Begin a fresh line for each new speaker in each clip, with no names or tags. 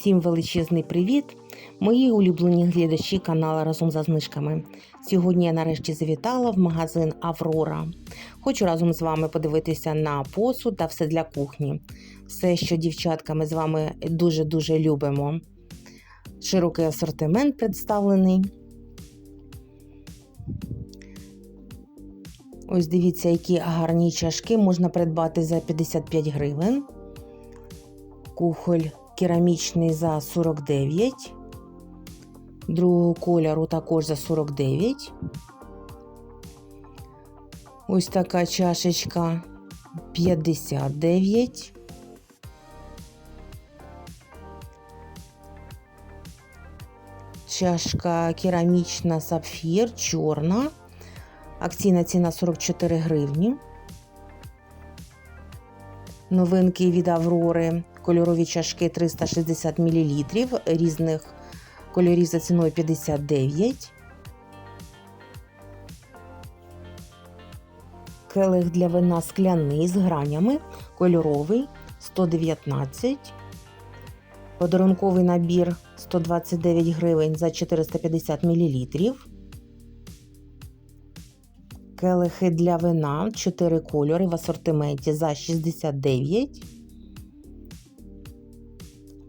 Всім величезний привіт! Мої улюблені глядачі каналу разом за знижками. Сьогодні я нарешті завітала в магазин Аврора. Хочу разом з вами подивитися на посуд та все для кухні. Все, що дівчатка ми з вами дуже-дуже любимо. Широкий асортимент представлений. Ось дивіться, які гарні чашки можна придбати за 55 гривень. Кухоль керамічний за 49. Другого кольору також за 49. Ось така чашечка 59. Чашка керамічна сапфір, чорна. Акційна ціна 44 гривні. Новинки від Аврори. Кольорові чашки 360 мл різних кольорів за ціною 59. Келих для вина скляний з гранями. Кольоровий 119. Подарунковий набір 129 гривень за 450 мл. Келихи для вина 4 кольори в асортименті за 69.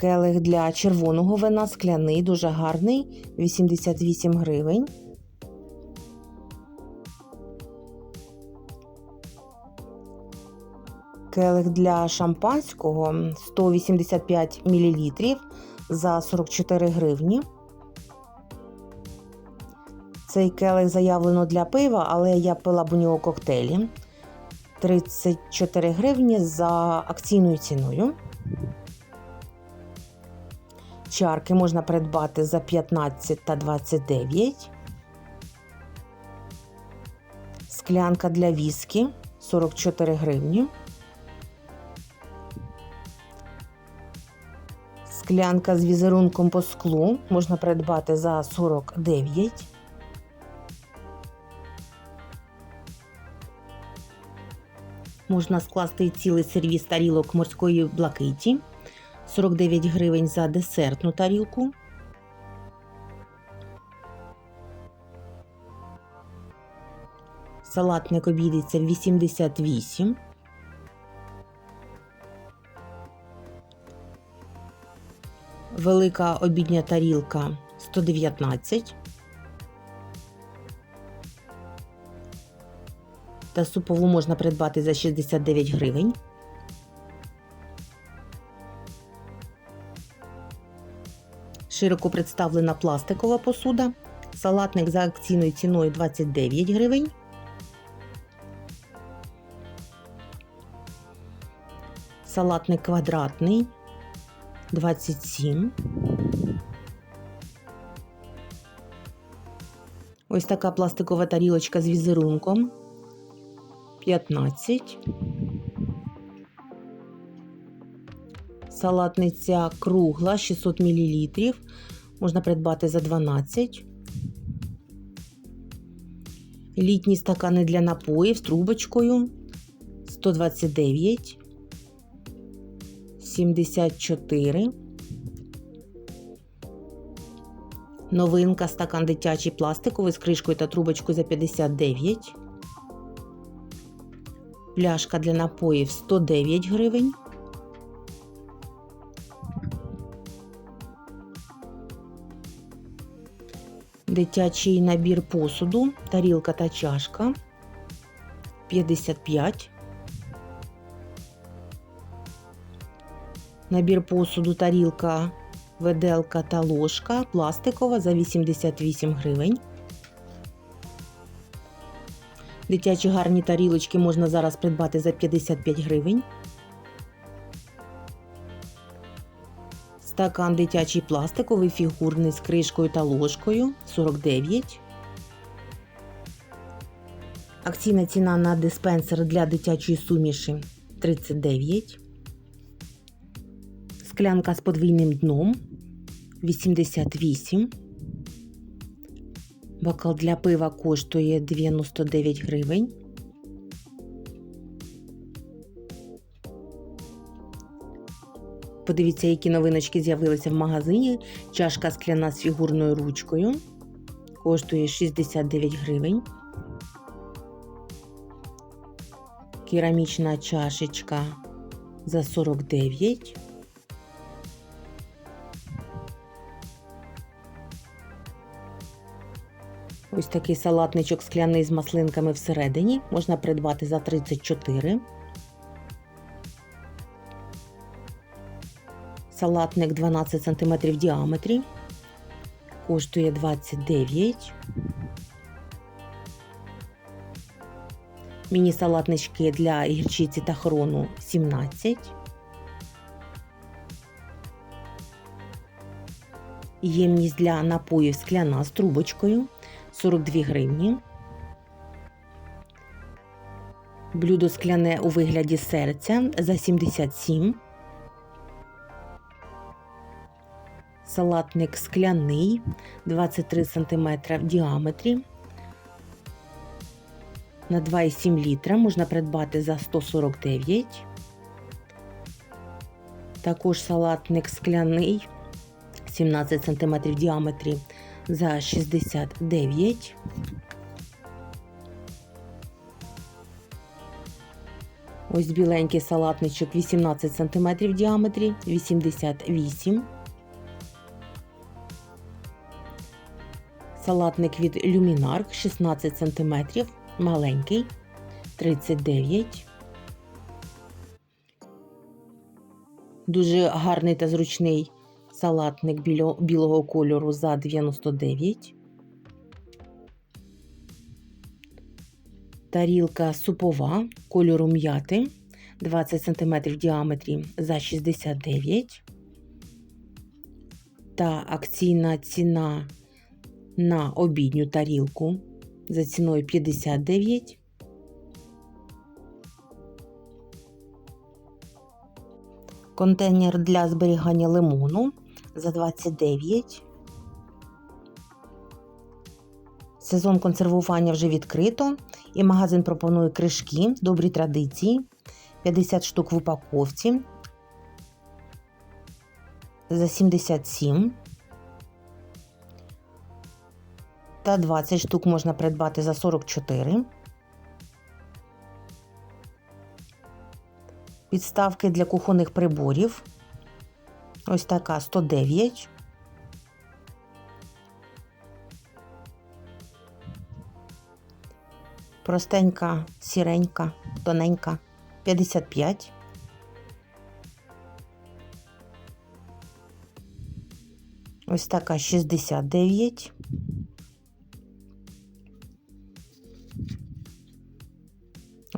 Келих для червоного вина скляний, дуже гарний 88 гривень. Келих для шампанського 185 мл за 44 гривні. Цей келих заявлено для пива, але я пила б у нього коктейлі. 34 гривні за акційною ціною. Чарки можна придбати за 15 та 29. Склянка для віскі 44 гривні. Склянка з візерунком по склу можна придбати за 49. Можна скласти цілий сервіс тарілок морської блакиті. 49 гривень за десертну тарілку. Салатник обійдеться 88. Велика обідня тарілка 119. Та супову можна придбати за 69 гривень. Широко представлена пластикова посуда. Салатник за акційною ціною 29 гривень. Салатник квадратний 27. Ось така пластикова тарілочка з візерунком 15. Салатниця кругла 600 мл. Можна придбати за 12. Літні стакани для напоїв з трубочкою 129. 74. Новинка стакан дитячий пластиковий з кришкою та трубочкою за 59. Пляшка для напоїв 109 гривень. Дитячий набір посуду, тарілка та чашка 55. Набір посуду, тарілка, веделка та ложка пластикова за 88 гривень. Дитячі гарні тарілочки можна зараз придбати за 55 гривень. Стакан дитячий пластиковий фігурний з кришкою та ложкою 49. Акційна ціна на диспенсер для дитячої суміші 39. Склянка з подвійним дном 88. Бокал для пива коштує 99 гривень. Подивіться, які новиночки з'явилися в магазині. Чашка скляна з фігурною ручкою. Коштує 69 гривень. Керамічна чашечка за 49. Ось такий салатничок скляний з маслинками всередині. Можна придбати за 34. Салатник 12 см в діаметрі. Коштує 29. Міні-салатнички для гірчиці та хрону 17. Ємність для напоїв скляна з трубочкою 42 гривні. Блюдо скляне у вигляді серця за 77. Салатник скляний 23 см в діаметрі. На 2,7 літра можна придбати за 149. Також салатник скляний 17 см в діаметрі за 69. Ось біленький салатничок 18 см в діаметрі 88. Салатник від Люмінарк 16 см, маленький 39. Дуже гарний та зручний салатник білого кольору за 99. Тарілка супова кольору м'яти 20 см в діаметрі за 69. Та акційна ціна на обідню тарілку за ціною 59. Контейнер для зберігання лимону за 29. Сезон консервування вже відкрито. І магазин пропонує кришки, добрі традиції. 50 штук в упаковці. За 77. Та 20 штук можна придбати за 44. Підставки для кухонних приборів. Ось така 109. Простенька, сіренька, тоненька 55. Ось така 69.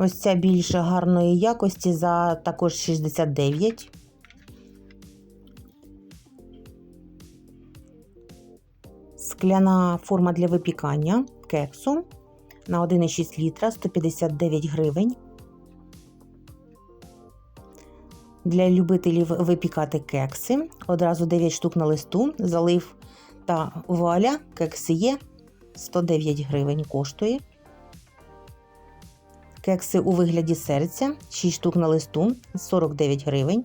Ось ця більше гарної якості за також 69. Скляна форма для випікання кексу на 1,6 літра 159 гривень. Для любителів випікати кекси. Одразу 9 штук на листу, залив та вуаля, кекси є 109 гривень коштує. Кекси у вигляді серця 6 штук на листу 49 гривень.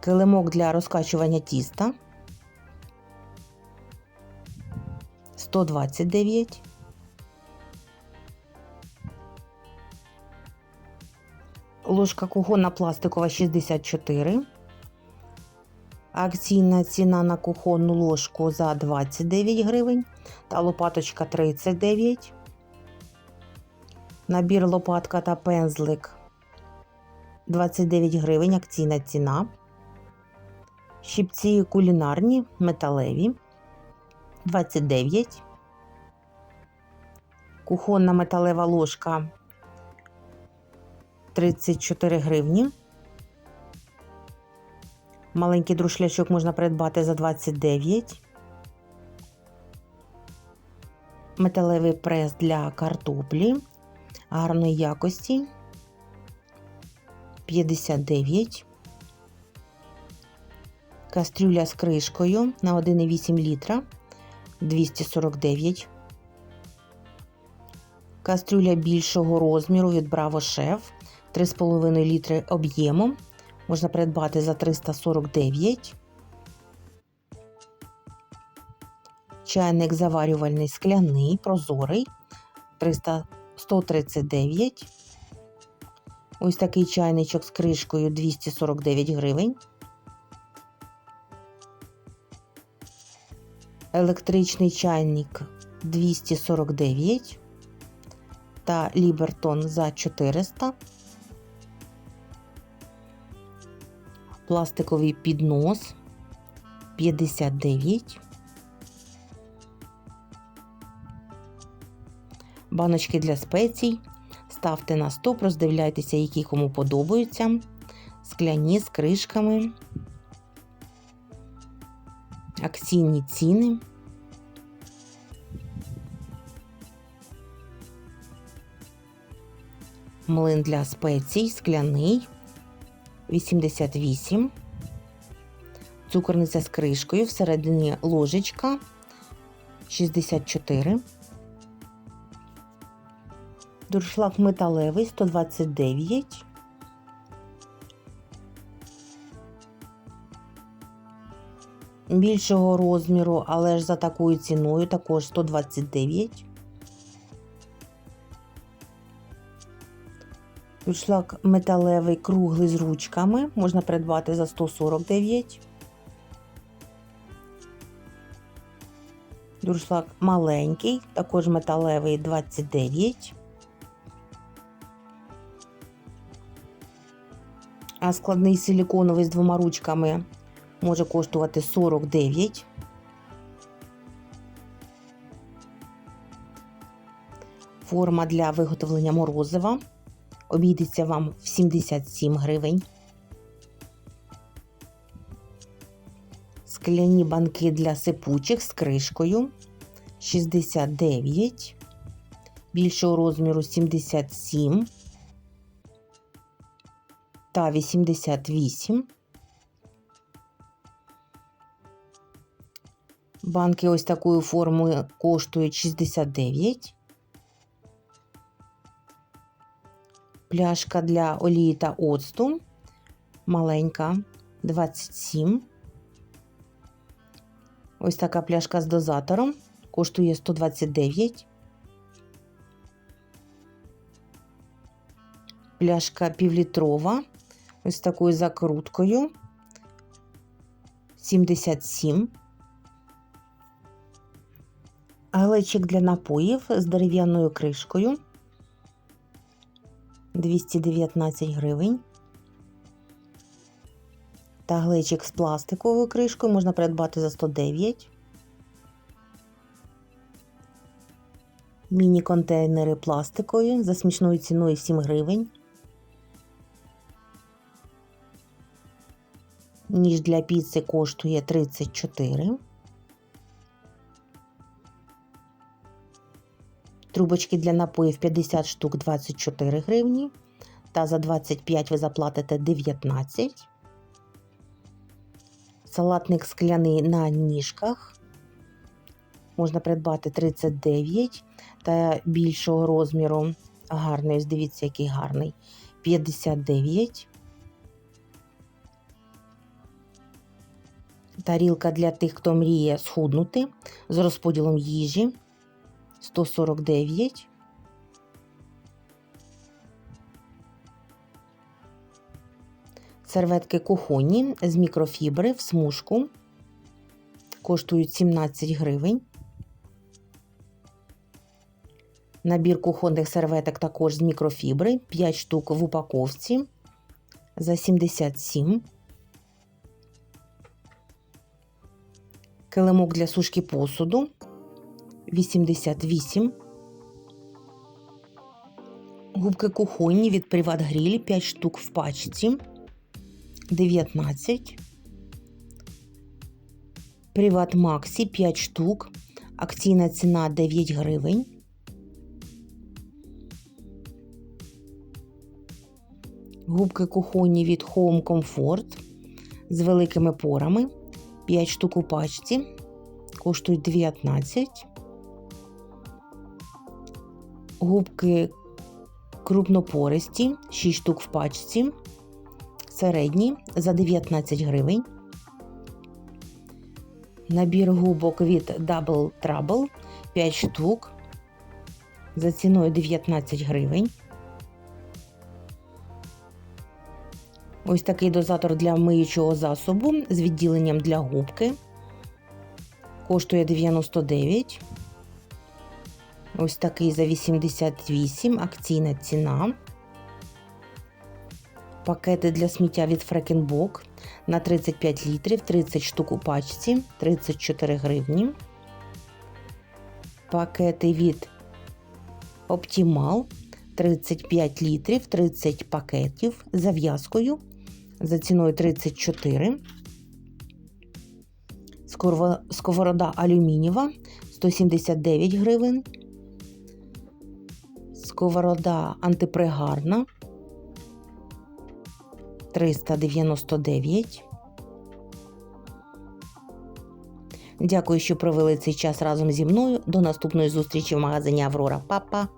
Килимок для розкачування тіста 129. Ложка кухонна пластикова 64. Акційна ціна на кухонну ложку за 29 гривень та лопаточка 39. Набір лопатка та пензлик 29 гривень. Акційна ціна. Щипці кулінарні металеві 29. Кухонна металева ложка 34 гривні. Маленький друшлячок можна придбати за 29. Металевий прес для картоплі гарної якості 59. Кастрюля з кришкою на 1,8 літра 249. Кастрюля більшого розміру від Bravo Chef 3,5 літри об'ємом можна придбати за 349. Чайник заварювальний скляний, прозорий 300, 139. Ось такий чайничок з кришкою 249 гривень. Електричний чайник 249 та Лібертон за 400. Пластиковий піднос 59. Баночки для спецій. Ставте на стоп, роздивляйтеся, які кому подобаються. Скляні з кришками. Акційні ціни. Млин для спецій, скляний 88. Цукорниця з кришкою, всередині ложечка 64. Дуршлаг металевий 129. Більшого розміру, але ж за такою ціною також 129. Дуршлаг металевий круглий з ручками можна придбати за 149. Дуршлаг маленький, також металевий 29. А складний силіконовий з двома ручками може коштувати 49. Форма для виготовлення морозива обійдеться вам в 77 гривень. Скляні банки для сипучих з кришкою 69, більшого розміру 77 та 88. Банки ось такою формою коштують 69. Пляшка для олії та оцту маленька 27. Ось така пляшка з дозатором коштує 129. Пляшка півлітрова. Ось такою закруткою 77. Глечик для напоїв з дерев'яною кришкою 219 гривень. Та глечик з пластиковою кришкою можна придбати за 109. Міні-контейнери пластикові за смішною ціною 7 гривень. Ніж для піци коштує 34. Трубочки для напоїв 50 штук 24 гривні. Та за 25 ви заплатите 19. Салатник скляний на ніжках. Можна придбати 39 та більшого розміру. Гарний, ось дивіться, який гарний. 59. Тарілка для тих, хто мріє схуднути з розподілом їжі 149. Серветки кухонні з мікрофібри в смужку. Коштують 17 гривень. Набір кухонних серветок також з мікрофібри. 5 штук в упаковці за 77. Килимок для сушки посуду 88. Губки кухонні від Приват Гріль 5 штук в пачці 19. Приват Максі 5 штук. Акційна ціна 9 гривень. Губки кухонні від Home Comfort з великими порами. 5 штук у пачці. Коштують 19. Губки крупнопористі, 6 штук в пачці. середні за 19 гривень. Набір губок від Double Trouble 5 штук за ціною 19 гривень. Ось такий дозатор для миючого засобу з відділенням для губки. Коштує 99. Ось такий за 88 акційна ціна. Пакети для сміття від Фрекенбок на 35 літрів, 30 штук у пачці, 34 гривні. Пакети від Optimal 35 літрів, 30 пакетів зав'язкою за ціною 34. Сковорода алюмінієва 179 гривень. Сковорода антипригарна 399. Дякую, що провели цей час разом зі мною. До наступної зустрічі в магазині Аврора. Па-па!